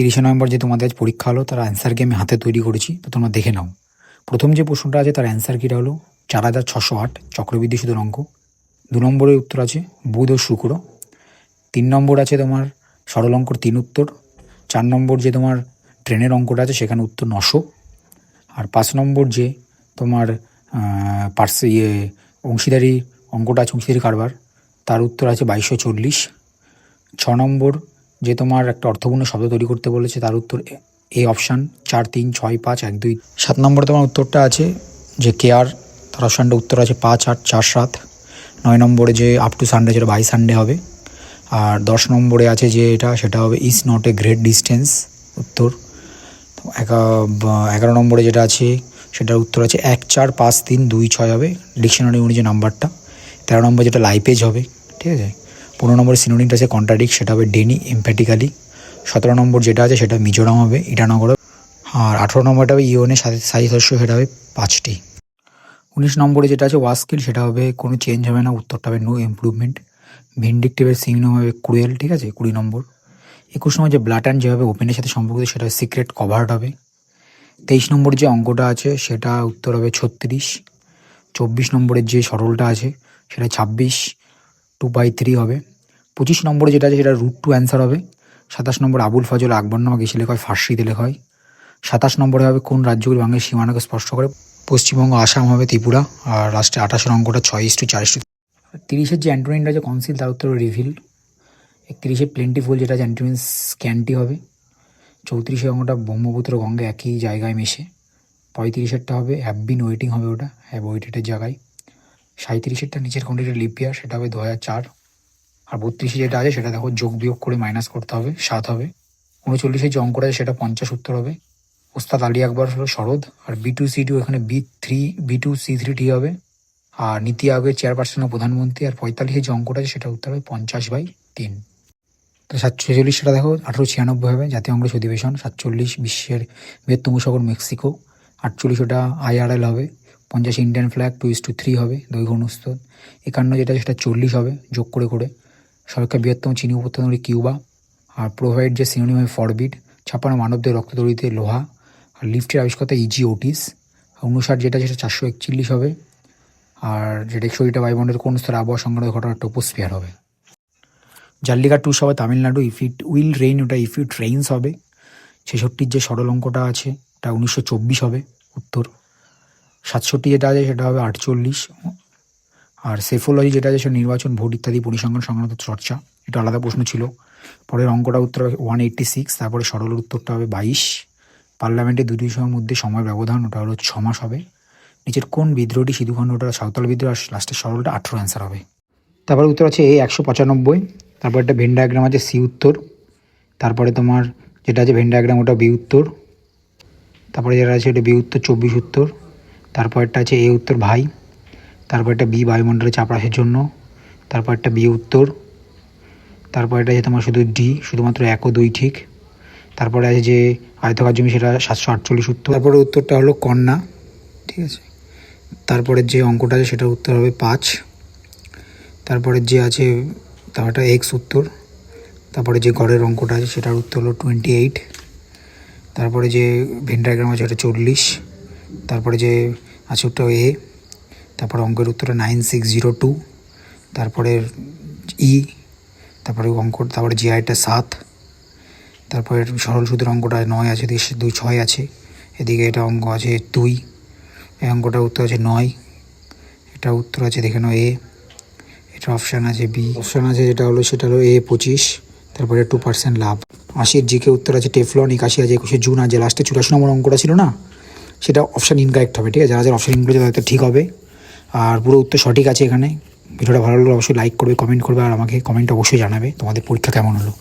তিরিশে নভেম্বর যে তোমাদের আজ পরীক্ষা হলো, তার অ্যান্সারকে আমি হাতে তৈরি করেছি? তো তোমরা দেখে নাও। প্রথম যে প্রশ্নটা আছে, তার অ্যান্সার কীটা হলো? চার হাজার ছশো আট, চক্রবৃদ্ধি সুদের অঙ্ক দু নম্বরের উত্তর আছে, বুধ ও শুক্র। তিন নম্বর আছে তোমার সরল অঙ্কর তিন উত্তর। চার নম্বর যে তোমার ট্রেনের অঙ্কটা আছে, সেখানে উত্তর নশো। আর পাঁচ নম্বর যে তোমার পার্স ইয়ে অংশীদারি অঙ্কটা আছে, অংশীদারি কারবার, তার উত্তর আছে বাইশশো চল্লিশ। ছ নম্বর যে তোমার একটা অর্থপূর্ণ শব্দ তৈরি করতে বলেছে, তার উত্তর এ- অপশান চার, তিন, ছয়, পাঁচ, এক, দুই। সাত নম্বরে তোমার উত্তরটা আছে যে কেয়ার, তার অপশানটা উত্তর আছে পাঁচ, আট, চার, সাত। নয় নম্বরে যে আপ টু সানডে যেটা বাই সানডে হবে। আর দশ নম্বরে আছে যে এটা, সেটা হবে is not a great distance উত্তর। এগারো নম্বরে যেটা আছে, সেটার উত্তর আছে এক, চার, পাঁচ, তিন, দুই, ছয় হবে। ডিকশনারি অনুযায়ী নাম্বারটা তেরো নম্বর যেটা লাইপেজ হবে, ঠিক আছে? পনেরো নম্বরে সিনোনিমটা আছে কন্ট্রাডিক সেটা হবে ডেনি এমপ্যাটিক্যালি সতেরো নম্বর যেটা আছে সেটা মিজোরাম হবে, ইটানগর। আর আঠেরো নম্বরটা হবে ইওনের সাথে সাই সদস্য, সেটা হবে পাঁচটি। উনিশ নম্বরে যেটা আছে ওয়াস্কিল সেটা হবে কোনো চেঞ্জ হবে না, উত্তরটা হবে নো ইমপ্রুভমেন্ট ভিন্ডিকটিভের সিগনাম হবে ক্রুয়েল ঠিক আছে? কুড়ি নম্বর। একুশ নম্বর যে ব্লাটান যেভাবে ওপেনের সাথে সম্পর্কিত, সেটা সিক্রেট কভার্ড হবে। তেইশ নম্বর যে অঙ্কটা আছে, সেটা উত্তর হবে ছত্রিশ। চব্বিশ নম্বরের যে সরলটা আছে, সেটা ছাব্বিশ। টু বাই থ্রি হবে। পঁচিশ নম্বরে যেটা আছে সেটা রুট টু অ্যান্সার হবে। সাতাশ নম্বর আবুল ফজল আকবরনামা গেছি লেখা হয়, ফার্সিতে লেখা হয়। সাতাশ নম্বরে হবে কোন রাজ্যগুলি বাংলার সীমানাকে স্পষ্ট করে? পশ্চিমবঙ্গ, আসাম হবে ত্রিপুরা, আর লাস্টে আঠাশের অঙ্কটা ছয় ইস টু চার ইস টু তিরিশের যে অ্যান্টোনিনটা যে কনসিল তার উত্তর রিভিল একত্রিশে প্লেন্টিফুল যেটা আছে, অ্যান্টোনিন স্ক্যান্টি হবে। চৌত্রিশে অঙ্কটা ব্রহ্মপুত্র গঙ্গা একই জায়গায় মেশে। পঁয়ত্রিশেরটা হবে অ্যাববিন ওয়েটিং হবে ওটা হ্যাভ ওয়েটেডের জায়গায়। সাঁত্রিশেরটা নিচের কোনটিটা লিপিয়ার সেটা হবে দু হাজার চার। আর বত্রিশে যেটা আছে সেটা দেখো যোগ বিয়োগ করে মাইনাস করতে হবে, সাত হবে। উনচল্লিশে যে অঙ্কটা আছে সেটা পঞ্চাশ উত্তর হবে। ওস্তাদ আলী আকবর হলো শরৎ, আর বি টু সি টু এখানে B three B two C three টি হবে। আর নীতি আয়োগের চেয়ারপারসন ও প্রধানমন্ত্রী, আর পঁয়তাল্লিশের যে অঙ্কটা আছে সেটা উত্তর হবে পঞ্চাশ বাই তিন। তো সাতচল্লিশ সেটা দেখো আঠারো ছিয়ানব্বই হবে, জাতীয় কংগ্রেস অধিবেশন, সাতচল্লিশ বিশ্বের বৃহত্তম শহর মেক্সিকো। আটচল্লিশ ওটা আইআরএল হবে, পঞ্চাশ Indian flag, two is two three হবে, দৈর্ঘ্য একান্ন যেটা সেটা চল্লিশ হবে, যোগ করে করে। সরকার বৃহত্তম চিনি উপত্যকা কিউবা, আর প্রোভাইড যে সিনোনিম হবে ফরবিট ছাপানো মানবদের রক্তদড়িতে লোহা, আর লিফটের আবিষ্কর্তা ইজি ওটিস উনষাট যেটা সেটা চারশো একচল্লিশ হবে, আর যেটা একশোটা বায়ুমণ্ডলের কোন স্তরে আবহাওয়া সংক্রান্ত ঘটনা টোপোস্ফিয়ার হবে। জাল্লিকা টুস হবে Tamil Nadu if it will rain ওটা ইফ ইট রেইনস হবে। ছেষট্টির যে সরল অঙ্কটা আছে, ওটা উনিশশো চব্বিশ হবে, উত্তর। সাতষট্টি যেটা আছে, সেটা হবে আটচল্লিশ। আর সেফোলজি যেটা আছে নির্বাচন, ভোট ইত্যাদি, পরিসংখ্যান সংক্রান্ত চর্চা, এটা আলাদা প্রশ্ন ছিল। পরের অঙ্কটা উত্তর হবে ওয়ান এইট্টি সিক্স তারপরে সরল উত্তরটা হবে বাইশ। পার্লামেন্টে দুটি সময়ের মধ্যে সময় ব্যবধান, ওটা হলো ছ মাস হবে। নিচের কোন বিদ্রোহটি সিধুখণ্ড ওটা সাঁওতাল বিদ্রোহ, আর লাস্টের সরলটা আঠেরো অ্যান্সার হবে। তারপরে উত্তর আছে এ একশো পঁচানব্বই, তারপর একটা ভেন ডায়াগ্রাম আছে সি উত্তর, তারপরে তোমার যেটা আছে ভেন ডায়াগ্রাম ওটা বি উত্তর, তারপরে যেটা আছে ওটা বি উত্তর, চব্বিশ উত্তর, তারপর একটা আছে এ উত্তর ভাই। তারপর একটা বি বায়ুমণ্ডলে চাপ জন্য, তারপর একটা বি উত্তর, তারপর এটা আছে তোমার শুধু ডি শুধুমাত্র এক ও দুই ঠিক, তারপরে আছে যে আয়তকার জমি সেটা সাতশো আটচল্লিশ উত্তর, তারপরে উত্তরটা হলো কন্যা, ঠিক আছে, তারপরে যে অঙ্কটা আছে সেটার উত্তর হবে পাঁচ, তারপরে যে আছে তারপরটা এক্স উত্তর, তারপরে যে গড়ের অঙ্কটা আছে সেটার উত্তর হলো টোয়েন্টি এইট তারপরে যে ভেন ডায়াগ্রাম আছে সেটা চল্লিশ, তারপরে যে আছে ওটা এ তারপরে অঙ্কের উত্তরটা নাইন সিক্স জিরো টু তারপরে ই তারপরে অঙ্ক তারপরে জি আইটা সাত, তারপরে সরল সুদের অঙ্কটা নয় আছে, এদিকে দুই, ছয় আছে, এদিকে এটা অঙ্ক আছে দুই, এই অঙ্কটা উত্তর আছে নয় এটা উত্তর আছে দেখে নাও এ এটা অপশান আছে বি অপশান আছে যেটা হলো, সেটা হলো এ পঁচিশ, তারপরে টু পার্সেন্ট লাভ। আশির জিকে উত্তর আছে টেফলন, একাশি আছে একুশে জুন আছে লাস্টে চুরাশি নম্বর অঙ্কটা ছিল না, সেটা অপশান ইনকারেক্ট হবে, ঠিক আছে? যারা যারা অপশান ইনগুলো তাদের ঠিক হবে। আর পুরো উত্তর সঠিক আছে এখানে। ভিডিওটা ভালো লাগলে অবশ্যই লাইক করবে কমেন্ট করবে, আর আমাকে কমেন্ট অবশ্যই জানাবে তোমাদের পরীক্ষা কেমন হলো।